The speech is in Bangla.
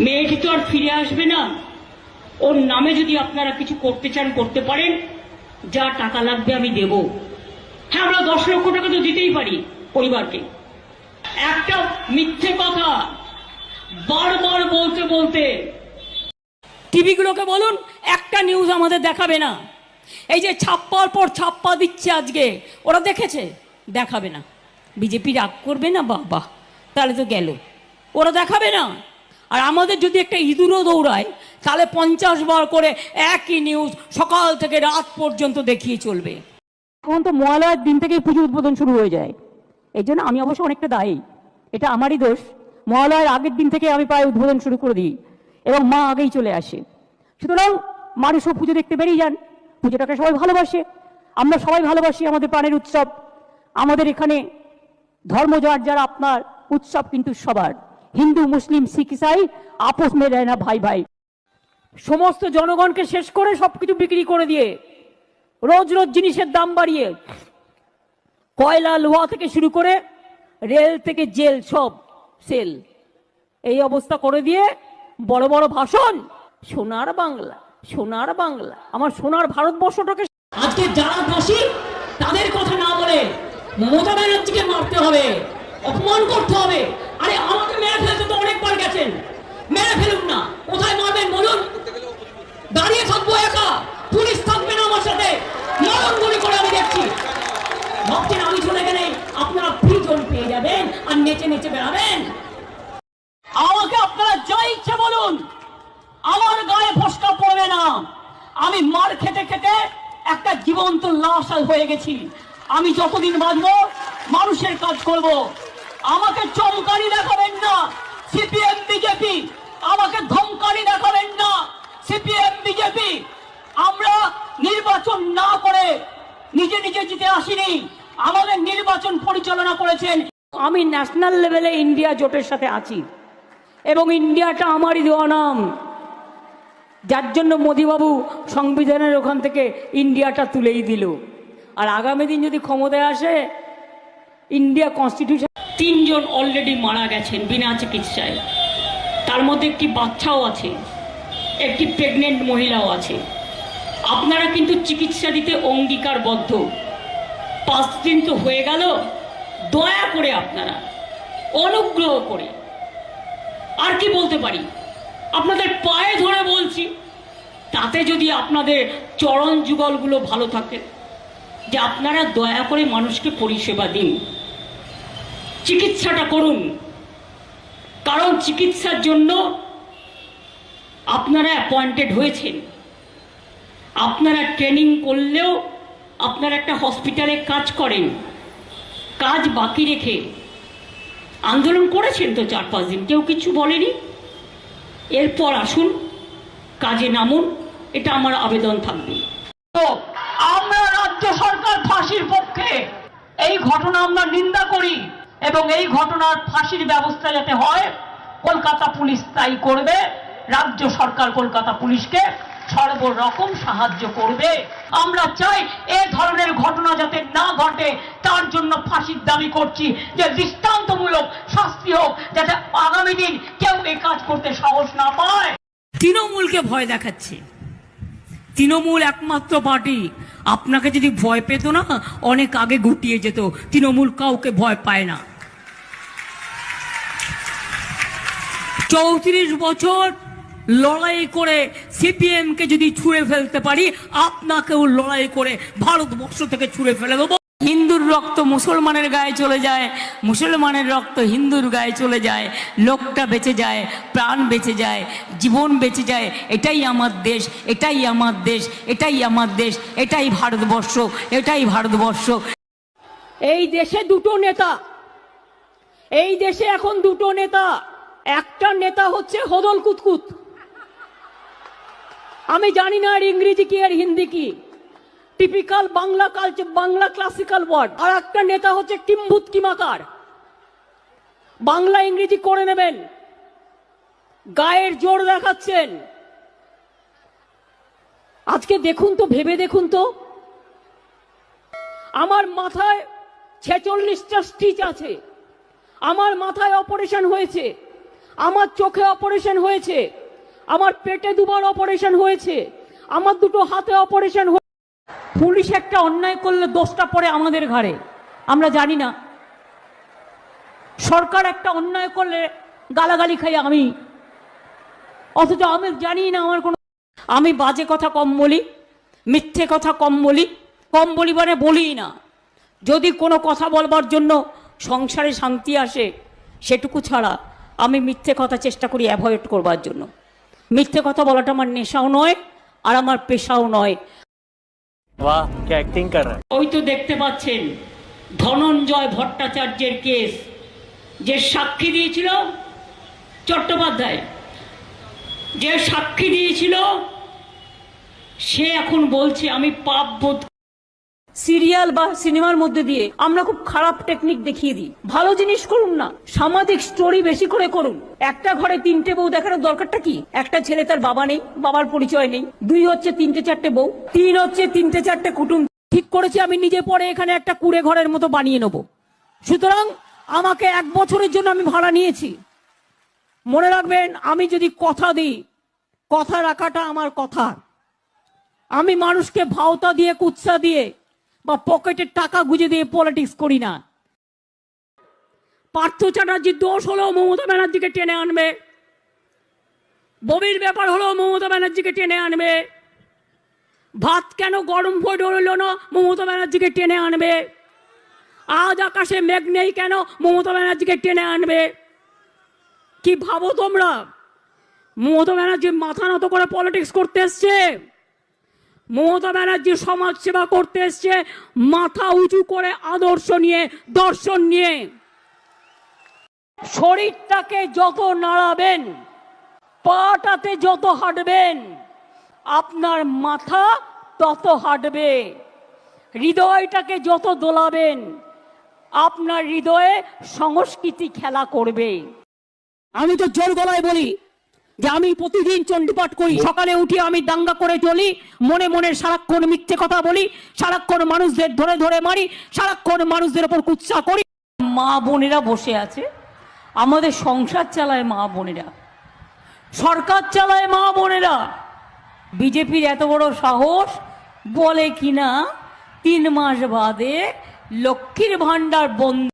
মেয়েটি তো আর ফিরে আসবে না। ওর নামে যদি আপনারা কিছু করতে চান, করতে পারেন। যা টাকা লাগবে আমি দেব। হ্যাঁ আমরা দশ লক্ষ টাকা তো দিতেই পারি পরিবারকে। একটা মিথ্যে কথা বারবার বলতে বলতে। টিভিগুলোকে বলুন, একটা নিউজ আমাদের দেখাবে না। এই যে ছাপ্পার পর ছাপ্পা দিচ্ছে আজকে, ওরা দেখেছে? দেখাবে না। বিজেপি রাগ করবে না, বাবা। তাহলে তো গেল। ওরা দেখাবে না। আর আমাদের যদি একটা ইঁদুরও দৌড়ায়, তাহলে পঞ্চাশ বার করে একই নিউজ সকাল থেকে রাত পর্যন্ত দেখিয়ে চলবে। এখন তো মহালয়ার দিন থেকেই পুজো উদ্বোধন শুরু হয়ে যায়। এই জন্য আমি অবশ্য অনেকটা দায়ী। এটা আমারই দোষ। মহালয়ার আগের দিন থেকে আমি প্রায় উদ্বোধন শুরু করে দিই এবং মা আগেই চলে আসে। সুতরাং মানুষ সব পুজো দেখতে বেরিয়ে যান। পুজোটাকে সবাই ভালোবাসে। আমরা সবাই ভালোবাসি আমাদের প্রাণের উৎসব। আমাদের এখানে ধর্ম যার যার আপনার উৎসব কিন্তু সবার। হিন্দু, মুসলিম, শিখ, ইসাই, আপোষ মে দেয় না, ভাই ভাই। সমস্ত জনগণকে শেষ করে সবকিছু বিক্রি করে দিয়ে রোজ রোজ জিনিসের দাম বাড়িয়ে কয়লা, লোহা থেকে শুরু করে রেল থেকে জেল, সব সেল। এই অবস্থা করে দিয়ে বড় বড় ভাষণ, সোনার বাংলা সোনার বাংলা। আমার সোনার ভারতবর্ষটাকে আজকে যারা দোষী, তাদের কথা না বলে মমতা ব্যানার্জিকে মারতে হবে, অপমান করতে হবে। আরে অনেকবার গেছেন। মেরে ফেলুন না। কোথায় মারবেন বলুন? দাঁড়িয়ে থাকব একা। পুলিশ থাকবে না আমার সাথে। মরণ গুলি করে আমি দেখছি। ভাবছেন আমি চলে গেলে আপনারা প্রিজন পেয়ে যাবেন আর নেচে নেচে বেড়াবেন। আমাকে আপনারা যা ইচ্ছে বলুন, আমার গায়ে ফসকা পড়বে না। আমি মার খেতে খেতে একটা জীবন্ত লাশ হয়ে গেছি। আমি যতদিন বাঁচবো, মানুষের কাজ করব। আমাকে চমকানি দেখাবেন না। সিপিএম, বিজেপি, আমাকে ধমকানি দেখাবেন না। সিপিএম, বিজেপি, আমরা নির্বাচন না করে নিজে নিজে জিতে আসিনি। আমাদের নির্বাচন পরিচালনা করেছেন। আমি ন্যাশনাল লেভেলে ইন্ডিয়া জোটের সাথে আছি। এবং ইন্ডিয়াটা আমারই দেওয়া নাম। যার জন্য মোদিবাবু সংবিধানের ওখান থেকে ইন্ডিয়াটা তুলেই দিল। আর আগামী দিন যদি ক্ষমতায় আসে ইন্ডিয়া কনস্টিটিউশন তিনজন অলরেডি মারা গেছেন বিনা চিকিৎসায়। তার মধ্যে একটি বাচ্চাও আছে, একটি প্রেগনেন্ট মহিলাও আছে। আপনারা কিন্তু চিকিৎসা দিতে অঙ্গীকারবদ্ধ। পাঁচ দিন তো হয়ে গেল, দয়া করে আপনারা, অনুগ্রহ করে। আর কি বলতে পারি? আপনাদের পায়ে ধরে বলছি, তাতে যদি আপনাদের চরণ যুগলগুলো ভালো থাকে, যে আপনারা দয়া করে মানুষকে পরিষেবা দিন। চিকিৎসাটা করুন। কারণ চিকিৎসার জন্য আপনারা অ্যাপয়েন্টেড হয়েছেন। আপনারা ট্রেনিং করলেও আপনারা একটা হসপিটালে কাজ করেন। কাজ বাকি রেখে। আন্দোলন করেছেন তো চার পাঁচ দিন, কেউ কিছু বলেনি। এরপর আসুন, কাজে নামুন, এটা আমার আবেদন থাকবে। আমরা রাজ্য সরকার ফাঁসির পক্ষে এই ঘটনা আমরা নিন্দা করি। এবং এই ঘটনার ফাঁসির ব্যবস্থা যাতে হয়, কলকাতা পুলিশ তাই করবে। রাজ্য সরকার কলকাতা পুলিশকে সর্বরকম সাহায্য করবে। আমরা চাই এ ধরনের ঘটনা যাতে না ঘটে, তার জন্য ফাঁসির দাবি করছি যে দৃষ্টান্তমূলক শাস্তি হোক, যাতে আগামী দিন কেউ এ কাজ করতে সাহস না পায়। তৃণমূলকে ভয় দেখাচ্ছে। তৃণমূল একমাত্র পার্টি আপনাকে যদি ভয় পেত না, অনেক আগে গুটিয়ে যেত। তৃণমূল কাউকে ভয় পায় না। চৌত্রিশ বছর লড়াই করে সিপিএমকে যদি ছুঁড়ে ফেলতে পারি, আপনাকেও লড়াই করে ভারতবর্ষ থেকে ছুঁড়ে ফেলে দেবো। রক্ত মুসলমানের গায়ে চলে যায়, মুসলমানের রক্ত হিন্দুর গায়ে চলে যায়, লোকটা বেঁচে যায়, প্রাণ বেঁচে যায়, জীবন বেঁচে যায়। এটাই আমার দেশ, এটাই আমার দেশ, এটাই আমার দেশ, এটাই ভারতবর্ষ এটাই ভারতবর্ষ। এই দেশে দুটো নেতা। এই দেশে এখন দুটো নেতা। একটা নেতা হচ্ছে হদল কুতকুত। আমি জানি না আর ইংরেজি কি আর হিন্দি কি। Typical Bangla culture Bangla classical word আর একটা নেতা হচ্ছে কিম্ভূত কিমাকার। বাংলা ইংরেজি করে নেবেন। গায়ের জোর দেখাচ্ছেন। আজকে দেখুন তো, ভেবে দেখুন তো। আমার মাথায় ছেচল্লিশটা স্টিচ আছে। আমার মাথায় অপারেশন হয়েছে। আমার চোখে অপারেশন হয়েছে। আমার পেটে দুবার অপারেশন হয়েছে। আমার দুটো হাতে অপারেশন পুলিশ একটা অন্যায় করলে দোষটা পড়ে আমাদের ঘাড়ে। আমরা জানি না। সরকার একটা অন্যায় করলে গালাগালি খাই আমি। অথচ আমি জানি না আমার কোনো আমি বাজে কথা কম বলি, মিথ্যে কথা কম বলি কম বলি মানে বলি না। যদি কোনো কথা বলবার জন্য সংসারে শান্তি আসে, সেটুকু ছাড়া আমি মিথ্যে কথা চেষ্টা করি অ্যাভয়েড করবার জন্য। মিথ্যে কথা বলাটা আমার নেশাও নয়, আর আমার পেশাও নয়। বাহ কে অ্যাক্টিং কর ওই তো দেখতে পাচ্ছেন ধনঞ্জয় ভট্টাচার্যের কেস, যে সাক্ষী দিয়েছিল চট্টোপাধ্যায়। যে সাক্ষী দিয়েছিল, সে এখন বলছে, আমি পাপ বোধ সিরিয়াল বা সিনেমার মধ্যে দিয়ে আমরা খুব খারাপ টেকনিক দেখিয়ে দিই। ভালো জিনিস করুন না, সামাজিক স্টোরি বেশি করে করুন। একটা ঘরে তিনটে বউ দেখানোর দরকারটা কি? একটা ছেলে তার বাবা নেই, বাবার পরিচয় নেই, দুই হচ্ছে তিনটে চারটে বউ, তিন হচ্ছে তিনটে চারটে কুটুম। ঠিক করেছি, আমি নিজে পরে এখানে একটা কুড়ে ঘরের মতো বানিয়ে নেব। সুতরাং আমাকে এক বছরের জন্য আমি ভাড়া নিয়েছি। মনে রাখবেন, আমি যদি কথা দিই, কথা রাখাটা আমার কথা। আমি মানুষকে ভাওতা দিয়ে, কুৎসা দিয়ে বা পকেটের টাকা গুজে দিয়ে পলিটিক্স করি না। পার্থ চ্যাটার্জির দোষ হলো মমতা ব্যানার্জিকে টেনে আনবে। ববির ব্যাপার হলো মমতা ব্যানার্জিকে টেনে আনবে। ভাত কেন গরম হয়ে রইল না মমতা ব্যানার্জিকে টেনে আনবে। আজ আকাশে মেঘ নেই কেন মমতা ব্যানার্জিকে টেনে আনবে। কি ভাবো তোমরা? মমতা ব্যানার্জি মাথা নত করে পলিটিক্স করতে এসছে। মমতা ব্যানার্জি সমাজ সেবা করতে এসছে, মাথা উঁচু করে আদর্শ নিয়ে, দর্শন নিয়ে। শরীরটাকে যত নাড়াবেন, পাটাতে যত হাঁটবেন, আপনার মাথা তত হাঁটবে। হৃদয়টাকে যত দোলাবেন, আপনার হৃদয়ে সংস্কৃতি খেলা করবে। আমি তো জোর গলায় বলি যে আমি প্রতিদিন চণ্ডীপাঠ করি, সকালে উঠি আমি দাঙ্গা করে চলি, মনে মনে সারাক্ষণ মিথ্যে কথা বলি, সারাক্ষণ মানুষদের ধরে ধরে মারি, সারাক্ষণ মানুষদের ওপর কুৎসা করি। মা বোনেরা বসে আছে, আমাদের সংসার চালায় মা বোনেরা, সরকার চালায় মা বোনেরা। বিজেপির এত বড় সাহস বলে কিনা, তিন মাস বাদে লক্ষ্মীর ভান্ডার বন্ধ